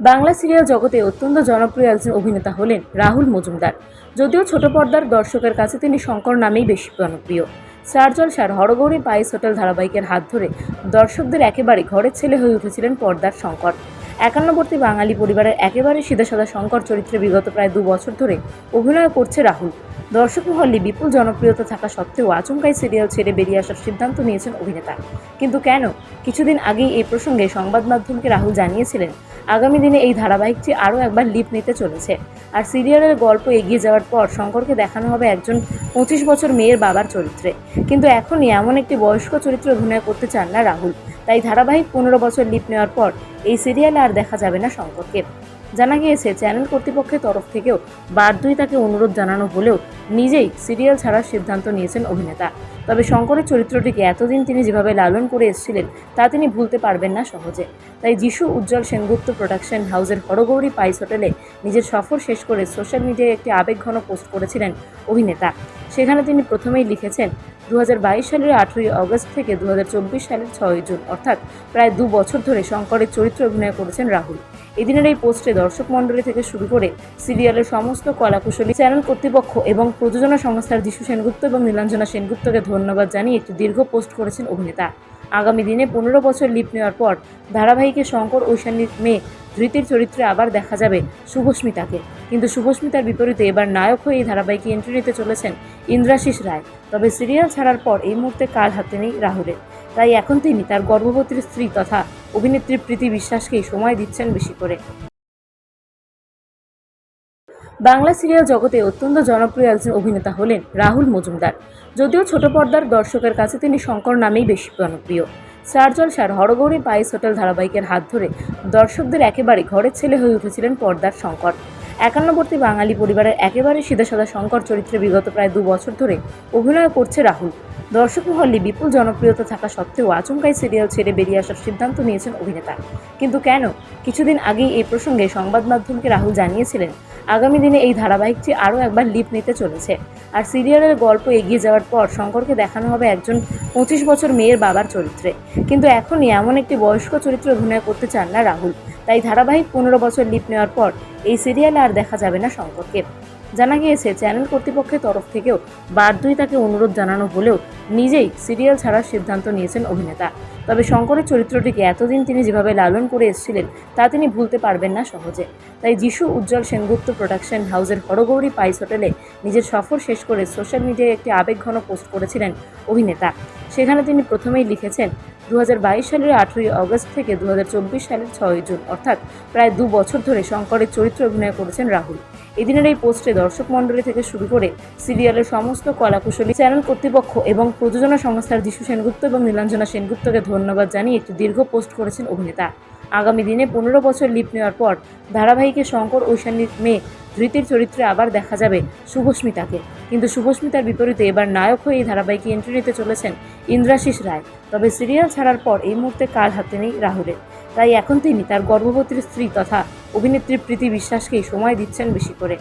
Bangla serial জগতে অত্যন্ত জনপ্রিয় একজন অভিনেতা হলেন রাহুল মজুমদার। যদিও ছোট পর্দার দর্শকের কাছে তিনি শঙ্কর নামেই বেশি জনপ্রিয়। স্টার জলসার হরগৌরী পাইস হোটেল ধারাবাহিকের হাত ধরে দর্শকদের একেবারে ঘরের ছেলে হয়ে উঠেছিলেন পর্দার শঙ্কর। একান্নবর্তী বাঙালি পরিবারের একেবারে সিধাসাদা শঙ্কর চরিত্রে বিগত প্রায় দু বছর ধরে অভিনয় করছে রাহুল। দর্শক মহলে বিপুল জনপ্রিয়তা থাকা সত্ত্বেও আচমকাই সিরিয়াল ছেড়ে বেরিয়ে আসার সিদ্ধান্ত নিয়েছেন অভিনেতা। কিন্তু কেন? কিছুদিন আগেই এই প্রসঙ্গে সংবাদ মাধ্যমকে রাহুল জানিয়েছিলেন আগামী দিনে এই ধারাবাহিকটি আরও একবার লিপ নিতে চলেছে। আর সিরিয়ালের গল্প এগিয়ে যাওয়ার পর শঙ্করকে দেখানো হবে একজন পঁচিশ বছর মেয়ের বাবার চরিত্রে। কিন্তু এখনই এমন একটি বয়স্ক চরিত্রে অভিনয় করতে চান না রাহুল। তাই ধারাবাহিক পনেরো বছর লিপ নেওয়ার পর এই সিরিয়ালে আর দেখা যাবে না শঙ্করকে। জানা গিয়েছে, চ্যানেল কর্তৃপক্ষের তরফ থেকেও বারদুই তাকে অনুরোধ জানানো হলেও নিজেই সিরিয়াল ছাড়ার সিদ্ধান্ত নিয়েছেন অভিনেতা। তবে শঙ্করের চরিত্রটিকে এতদিন তিনি যেভাবে লালন করে এসেছিলেন, তা তিনি ভুলতে পারবেন না সহজে। তাই যিশু উজ্জ্বল সেনগুপ্ত প্রোডাকশন হাউসের হরগৌরী পাইস হোটেলে নিজের সফর শেষ করে সোশ্যাল মিডিয়ায় একটি আবেগঘন পোস্ট করেছিলেন অভিনেতা। সেখানে তিনি প্রথমেই লিখেছেন দু হাজার বাইশ সালের আঠেরোই অগস্ট থেকে দু হাজার চব্বিশ সালের ছয়ই জুন, অর্থাৎ প্রায় দু বছর ধরে শঙ্করের চরিত্র অভিনয় করেছেন রাহুল। এদিনের এই পোস্টে দর্শক মণ্ডলী থেকে শুরু করে সিরিয়ালের সমস্ত কলাকুশলী, চ্যানেল কর্তৃপক্ষ এবং প্রযোজনা সংস্থার যিশু সেনগুপ্ত এবং নীলাঞ্জনা সেনগুপ্তকে ধন্যবাদ জানিয়ে একটি দীর্ঘ পোস্ট করেছেন অভিনেতা। আগামী দিনে পনেরো বছর লিপ নেওয়ার পর ধারাবাহিকে শঙ্কর ঐশানীর মেয়ে ধৃতির চরিত্রে আবার দেখা যাবে শুভস্মিতাকে। কিন্তু শুভস্মিতার বিপরীতে এবার নায়ক হয়ে এই ধারাবাহিকে এন্ট্রি নিতে চলেছেন ইন্দ্রাশিস রায়। তবে সিরিয়াল ছাড়ার পর এই মুহূর্তে কাল হাতে নেই রাহুলের। তাই এখন তিনি তার গর্ভবতীর স্ত্রী তথা অভিনেত্রী প্রীতি বিশ্বাসকেই সময় দিচ্ছেন বেশি করে। বাংলা সিরিয়াল জগতে অত্যন্ত জনপ্রিয় একজন অভিনেতা হলেন রাহুল মজুমদার। যদিও ছোট পর্দার দর্শকের কাছে তিনি শঙ্কর নামেই বেশি জনপ্রিয়। স্টার জলসার হরগৌরী পাইস হোটেল ধারাবাহিকের হাত ধরে দর্শকদের একেবারে ঘরের ছেলে হয়ে উঠেছিলেন পর্দার শঙ্কর। একান্নবর্তী বাঙালি পরিবারের একেবারে সিধাসাদা শঙ্কর চরিত্রে বিগত প্রায় দু বছর ধরে অভিনয় করছে রাহুল। দর্শক মহলে বিপুল জনপ্রিয়তা থাকা সত্ত্বেও আচমকাই সিরিয়াল ছেড়ে বেরিয়ে আসার সিদ্ধান্ত নিয়েছেন অভিনেতা। কিন্তু কেন? কিছুদিন আগেই এই প্রসঙ্গে সংবাদ মাধ্যমকে রাহুল জানিয়েছিলেন, আগামী দিনে এই ধারাবাহিকটি আরও একবার লিপ নিতে চলেছে। আর সিরিয়ালের গল্প এগিয়ে যাওয়ার পর শঙ্করকে দেখানো হবে একজন পঁচিশ বছর মেয়ের বাবার চরিত্রে। কিন্তু এখনই এমন একটি বয়স্ক চরিত্রে অভিনয় করতে চান না রাহুল। তাই ধারাবাহিক পনেরো বছর লিপ নেওয়ার পর এই সিরিয়ালে আর দেখা যাবে না শঙ্করকে। জানা গিয়েছে, চ্যানেল কর্তৃপক্ষের তরফ থেকেও বারদুই তাকে অনুরোধ জানানো হলেও নিজেই সিরিয়াল ছাড়ার সিদ্ধান্ত নিয়েছেন অভিনেতা। তবে শঙ্করের চরিত্রটিকে এতদিন তিনি যেভাবে লালন করে এসেছিলেন, তা তিনি ভুলতে পারবেন না সহজে। তাই যিশু উজ্জ্বল সেনগুপ্ত প্রোডাকশন হাউসের হরগৌরী পাইস হোটেলে নিজের সফর শেষ করে সোশ্যাল মিডিয়ায় একটি আবেগঘন পোস্ট করেছিলেন অভিনেতা। সেখানে তিনি প্রথমেই লিখেছেন দু হাজার বাইশ সালের আঠেরোই অগস্ট থেকে দু হাজার চব্বিশ সালের ছয়ই জুন অর্থাৎ প্রায় দু বছর ধরে শঙ্করের চরিত্রে অভিনয় করেছেন রাহুল। এদিনের এই পোস্টে দর্শক মণ্ডলী থেকে শুরু করে সিরিয়ালের সমস্ত কলাকুশলী, চ্যানেল কর্তৃপক্ষ এবং প্রযোজনা সংস্থার যিশু সেনগুপ্ত এবং নীলাঞ্জনা সেনগুপ্তকে ধন্যবাদ জানিয়ে একটি দীর্ঘ পোস্ট করেছেন অভিনেতা। আগামী দিনে পনেরো বছর লিপ নেওয়ার পর ধারাবাহিকে শঙ্কর ঐশানীর মেয়ে ধৃতির চরিত্রে আবার দেখা যাবে শুভস্মিতাকে। কিন্তু শুভস্মিতার বিপরীতে এবার নায়ক হয়ে এই ধারাবাহিকে এন্ট্রি নিতে চলেছেন ইন্দ্রাশিস রায়। তবে সিরিয়াল ছাড়ার পর এই মুহূর্তে কাল হাতে নেই রাহুলের। তাই এখন তিনি তার গর্ভবতীর স্ত্রী তথা অভিনেত্রী প্রীতি বিশ্বাসকেই সময় দিচ্ছেন বেশি করে।